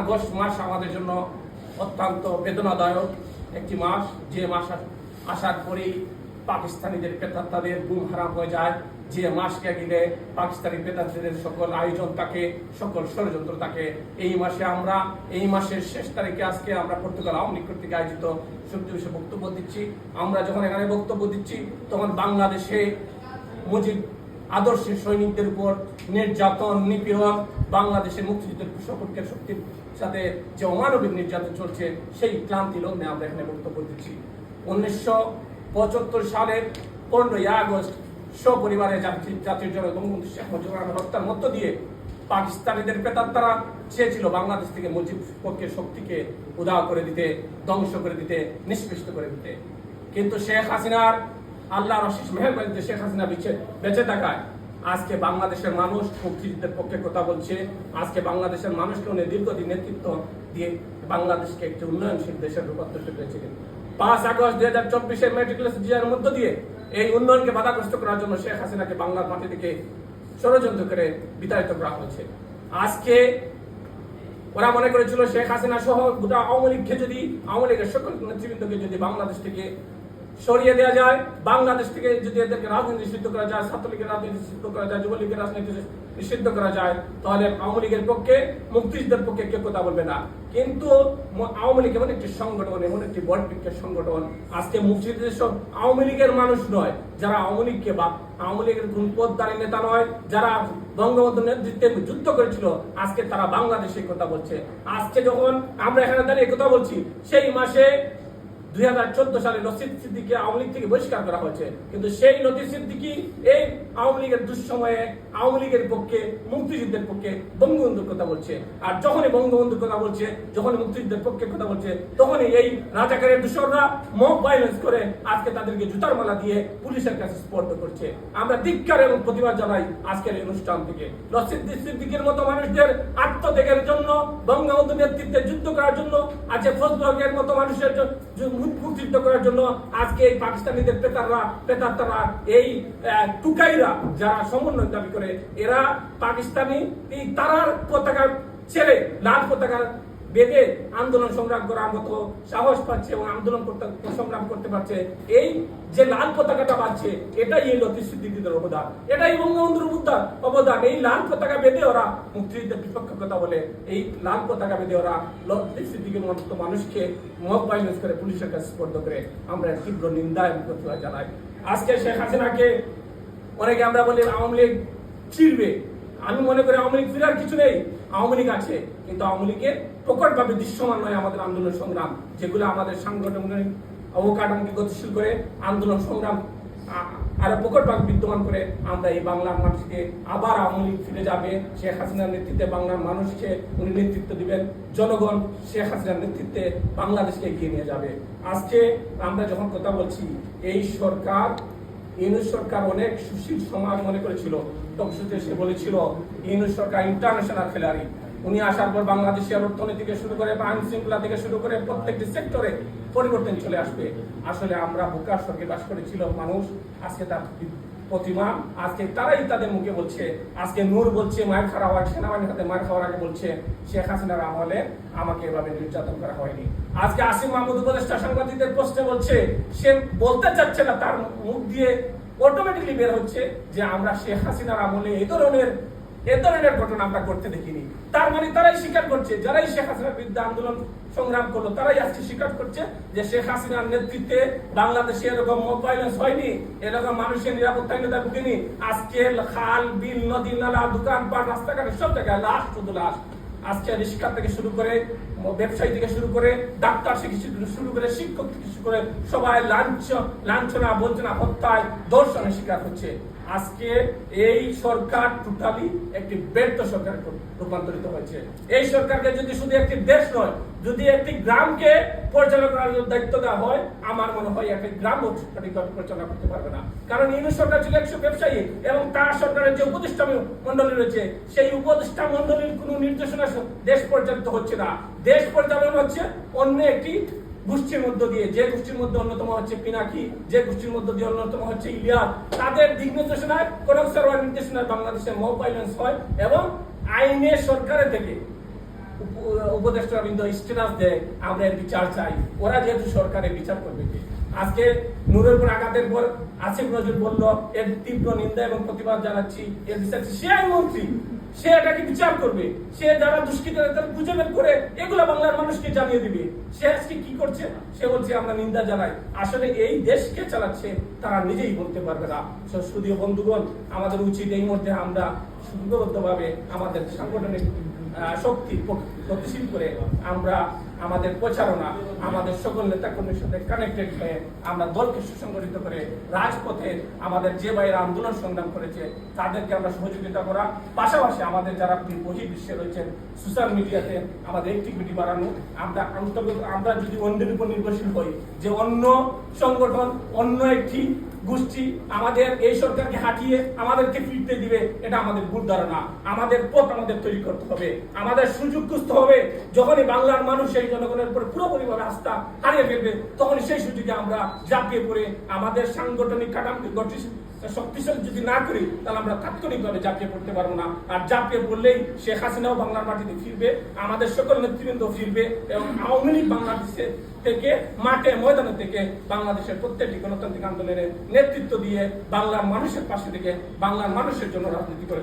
August মাস আমাদের জন্য অত্যন্ত বেদনাদায়ক একটি মাস। যে মাস আসার পরেই পাকিস্তানিদের পেতাত্তাদের গুম হারাম হয়ে যায়। যে মাসকে গেলে পাকিস্তানি পেতাত্তাদের সকল আয়োজন থাকে সকল ষড়যন্ত্র থাকে এই মাসে আমরা, এই মাসের শেষ তারিখে আজকে আমরা পর্তুগাল আওয়ামী লীগ কর্তৃক আয়োজিত বিষয়ে বক্তব্য দিচ্ছি। আমরা যখন এখানে বক্তব্য দিচ্ছি, তখন বাংলাদেশে মুজিব আদর্শের সৈনিকদের উপর নির্যাতন, নিপীড়ন, বাংলাদেশের মুক্তিযুদ্ধের সকলকে শক্তির সাথে যে অমানবিক নির্যাতন চলছে, সেই ক্লান্তি লগ্নে আমরা এখানে বক্তব্য দিচ্ছি। উনিশশো পঁচাত্তর সালের পনেরোই আগস্ট সপরিবারে জাতি- জাতির জনক বঙ্গবন্ধু শেখ মুজিবুর রহমান হত্যার মধ্য দিয়ে পাকিস্তানিদের পেতাত্তারা চেয়েছিল বাংলাদেশ থেকে মুজিব পক্ষের শক্তিকে উদাও করে দিতে, ধ্বংস করে দিতে, নিষ্পৃষ্ট করে দিতে। কিন্তু শেখ হাসিনার আল্লাহর অশেষ মেহরবানিতে শেখ হাসিনা বেঁচে থাকায়। আজকে বাংলাদেশের মানুষ মুক্তিযুদ্ধের পক্ষে কথা বলছে। আজকে বাংলাদেশের মানুষকে উনি দীর্ঘদিন নেতৃত্ব দিয়ে বাংলাদেশকে একটি উন্নয়নশীল দেশের রূপান্তরিত করেছিলেন পাঁচ আগস্ট দুই হাজার চব্বিশের মেট্রিকুলেশন মধ্য দিয়ে এই উন্নয়নকে বাধাগ্রস্ত করার জন্য শেখ হাসিনাকে বাংলার মাটি থেকে ষড়যন্ত্র করে বিতাড়িত করা হয়েছে। আজকে ওরা মনে করেছিল শেখ হাসিনা সহ গোটা আওয়ামী লীগকে যদি, আওয়ামী লীগের সকল নেতৃবৃন্দকে যদি বাংলাদেশ থেকে সরিয়ে দেওয়া যায়। বাংলাদেশ থেকে যদি এদেরকে রাজনীতি নিষিদ্ধ করা যায়, ছাত্রলীগের রাজনীতি নিষিদ্ধ করা যায়, যুবলীগের রাজনীতি নিষিদ্ধ করা যায়, তাহলে আওয়ামী লীগের পক্ষে, মুক্তিযুদ্ধের পক্ষে কেউ কথা বলবে না। কিন্তু আওয়ামী লীগ এমন একটি সংগঠন, এমন একটি বটবৃক্ষের সংগঠন। আজকে মুক্তিযুদ্ধের সব আওয়ামী লীগের মানুষ নয়, যারা আওয়ামী লীগকে বা আওয়ামী লীগের কোন পদদারী নেতা নয়, যারা বঙ্গবন্ধু নেতৃত্বে যুদ্ধ করেছিল, আজকে তারা বাংলাদেশে কথা বলছে। আজকে যখন আমরা এখানে দাঁড়িয়ে কথা বলছি, সেই মাসে দুই হাজার চোদ্দ সালে নসিদ আওয়ামী লীগ থেকে বহিষ্কার করা হয়েছে। কিন্তু সেই এই আওয়ামী লীগের দুঃসময়ে আওয়ামী লীগের পক্ষে, মুক্তিযুদ্ধের পক্ষে বঙ্গবন্ধুর কথা বলছে। আর যখনই বঙ্গবন্ধুর কথা বলছে মুক্তিযুদ্ধের পক্ষে কথা বলছে, তখনই এই রাজাকারের দূষণরা ভাইলেন্স করে আজকে তাদেরকে জুতার মালা দিয়ে পুলিশের কাছে স্পর্শ করছে। আমরা ধিক্কার এবং প্রতিবাদ জানাই আজকের এই অনুষ্ঠান থেকে। নসিদ সিদ্দিকের মতো মানুষদের আত্মত্যাগের জন্য, বঙ্গবন্ধু নেতৃত্বে যুদ্ধ করার জন্য, আজকে ফজলকের মতো মানুষের মুক্তিযুদ্ধ করার জন্য আজকে এই পাকিস্তানিদের পেতাররা পেতাত্তারা এই টুকাইরা যারা সমন্বয় দাবি করে, এরা পাকিস্তানি তারার পতাকা ছেড়ে লাল পতাকা বেঁধে আন্দোলন সংগ্রাম করার মতো সাহস পাচ্ছে এবং আন্দোলন করতে, সংগ্রাম করতে পারছে। এই যে লাল পতাকাটা পাচ্ছে এটাই এই সিদ্দিকীদের অবদান। এটাই বঙ্গবন্ধুর অবদান অবদান। এই লাল পতাকা বেঁধে ওরা মুক্তিযুদ্ধের বিপক্ষে কথা বলে, এই লাল পতাকা বেঁধে ওরা লতিফ সিদ্দিকীর মতো মানুষকে মব ভাইলেন্স করে পুলিশের কাছে স্পর্ধ করে আমরা তীব্র নিন্দা এবং প্রতিবাদ জানাই। আজকে শেখ হাসিনাকে অনেকে আমরা বলি আওয়ামী লীগ ছিড়বে আমি মনে করি আওয়ামী লীগ ফিরার কিছু নেই। আওয়ামী লীগ আছে, কিন্তু আওয়ামী লীগের প্রকটভাবে দৃশ্যমান নয় আমাদের আন্দোলন সংগ্রাম, যেগুলো আমাদের সাংগঠনিক অবকাঠামোকে গতিশীল করে আন্দোলন সংগ্রাম আরও প্রকটভাবে বিদ্যমান করে আমরা এই বাংলার মানুষকে আবার আওয়ামী লীগ ফিরে যাবে। শেখ হাসিনার নেতৃত্বে বাংলার মানুষকে উনি নেতৃত্ব দিবেন। জনগণ শেখ হাসিনার নেতৃত্বে বাংলাদেশকে এগিয়ে নিয়ে যাবে। আজকে আমরা যখন কথা বলছি, এই সরকার ইউনুস সরকার অনেক সুশীল সমাজ মনে করেছিল। টকশুতে সে বলেছিল, ইউনুস সরকার ইন্টারন্যাশনাল খেলাড়ি উনি আসার পর বাংলাদেশের থেকে শুরু করে আইন শৃঙ্খলা থেকে শুরু করে প্রত্যেকটি সেক্টরে পরিবর্তন চলে আসবে। আসলে আমরা বোকার সঙ্গে বাস করেছিল মানুষ, আজকে তার প্রতিমা। আজকে তারাই তাদের মুখে বলছে, আজকে নূর বলছে, মায়ের খাওয়া হয় সেনাবাহিনীর হাতে মায়ের খাওয়ার আগে বলছে, শেখ হাসিনার আমলে আমাকে এভাবে নির্যাতন করা হয়নি। আজকে আসিম মাহমুদ উপদেষ্টা সাংবাদিকদের প্রশ্নে বলছে, সে বলতে চাচ্ছে না, তার মুখ দিয়ে অটোমেটিকলি বের হচ্ছে যে আমরা শেখ হাসিনার আমলে এই ধরনের এ ধরনের ঘটনা আমরা করতে দেখিনি। তার মানে তারাই স্বীকার করছে, যারাই শেখ হাসিনার বিরুদ্ধে আন্দোলন সংগ্রাম করল, তারাই আজকে স্বীকার করছে যে শেখ হাসিনার নেতৃত্বে বাংলাদেশে এরকম মোব ভাইলেন্স হয়নি, এরকম মানুষের নিরাপত্তাহীনতা ভুগেনি আজকে খাল, বিল, নদী, নালা, দোকানপাট, রাস্তাঘাটে, সব জায়গায় লাশ, শুধু লাশ। আজকে রিক্সা থেকে শুরু করে ব্যবসায়ী থেকে শুরু করে ডাক্তার থেকে শুরু- শুরু করে শিক্ষক থেকে শুরু করে সবাই লাঞ্ছ লাঞ্ছনা, বঞ্চনা, হত্যায় দর্শনের শিকার হচ্ছে। আজকে এই সরকার টোটালি একটি ব্যর্থ সরকার রূপান্তরিত হয়েছে। এই সরকারকে যদি শুধু একটি দেশ নয়, যদি একটি গ্রামকে পরিচালনা করার দায়িত্ব দেওয়া হয়, আমার মনে হয় একটি গ্রাম পরিচালনা করতে পারবে না। কারণ ইউনিট সরকার ছিল একশো ব্যবসায়ী এবং তার সরকারের যে উপদেষ্টা মন্ডলী রয়েছে, সেই উপদেষ্টা মন্ডলীর কোনো নির্দেশনা দেশ পরিচালিত হচ্ছে না। দেশ পরিচালনা হচ্ছে অন্য একটি গোষ্ঠীর মধ্য দিয়ে, যে গোষ্ঠীর মধ্যে অন্যতম হচ্ছে পিনাকি, যে গোষ্ঠীর মধ্য দিয়ে অন্যতম হচ্ছে ইলিয়াস, তাদের দিক নির্দেশনায় কোন সরকার নির্দেশনায় বাংলাদেশে মব ভাইলেন্স হয় এবং আইনের সরকারের থেকে উপ- উপদেষ্টা বৃন্দ স্টেটাস দেয়, আমরা এর বিচার চাই ওরা যেহেতু সরকারের বিচার করবে আজকে নূরের উপর আঘাতের পর আসিফ নজরুল বলল, এর তীব্র নিন্দা এবং প্রতিবাদ জানাচ্ছি, এর বিচার। সে আইনমন্ত্রী সে এটাকে বিচার করবে। সে যারা দুষ্কৃতরা তারা খুঁজে বের করে, এগুলো বাংলার মানুষকে জানিয়ে দিবে। সে আজকে কি করছে? সে বলছে, আমরা নিন্দা জানাই। আসলে এই দেশকে চালাচ্ছে, তারা নিজেই বলতে পারবে না। সুদীয় বন্ধুগণ, আমাদের উচিত এই মধ্যে আমরা সুন্দরবদ্ধভাবে আমাদের সাংগঠনিক শক্তি গতিশীল করে আমরা আমাদের প্রচারণা, আমাদের সকল নেতা কর্মীর সাথে কানেক্টেড হয়ে আমরা দলকে সুসংগঠিত করে রাজপথে আমাদের যে বাইরে আন্দোলন সংগ্রাম করেছে, তাদেরকে আমরা সহযোগিতা করা। পাশাপাশি আমাদের যারা বহি বিশ্বে রয়েছেন সোশ্যাল মিডিয়াতে আমাদের অ্যাক্টিভিটি বাড়ানো আমরা অন্তর্গত আমরা যদি অন্যের উপর নির্ভরশীল হই, যে অন্য সংগঠন, অন্য একটি গোষ্ঠী আমাদের এই সরকারকে হাঁটিয়ে আমাদেরকে ফিরতে দিবে, এটা আমাদের ভুল ধারণা। আমাদের পথ আমাদের তৈরি করতে হবে। আমাদের সুযোগ হবে। যখনই বাংলার মানুষ এই জনগণের উপর পুরোপুরিভাবে আস্থা হারিয়ে ফেলবে তখনই সেই সুযোগে আমরা ঝাঁপিয়ে পড়ে আমাদের সাংগঠনিক কাঠামো গঠন শক্তিশালী যদি না করি, তাহলে আমরা তাৎক্ষণিকভাবে ঝাঁপিয়ে পড়তে পারব না আর ঝাঁপিয়ে পড়লেই শেখ হাসিনাও বাংলার মাটিতে ফিরবে, আমাদের সকল নেতৃবৃন্দ ফিরবে এবং আওয়ামী লীগ বাংলাদেশে থেকে, মাঠে, ময়দানে থেকে বাংলাদেশের প্রত্যেকটি গণতান্ত্রিক আন্দোলনের নেতৃত্ব দিয়ে বাংলার মানুষের পাশে থেকে বাংলার মানুষের জন্য রাজনীতি করে।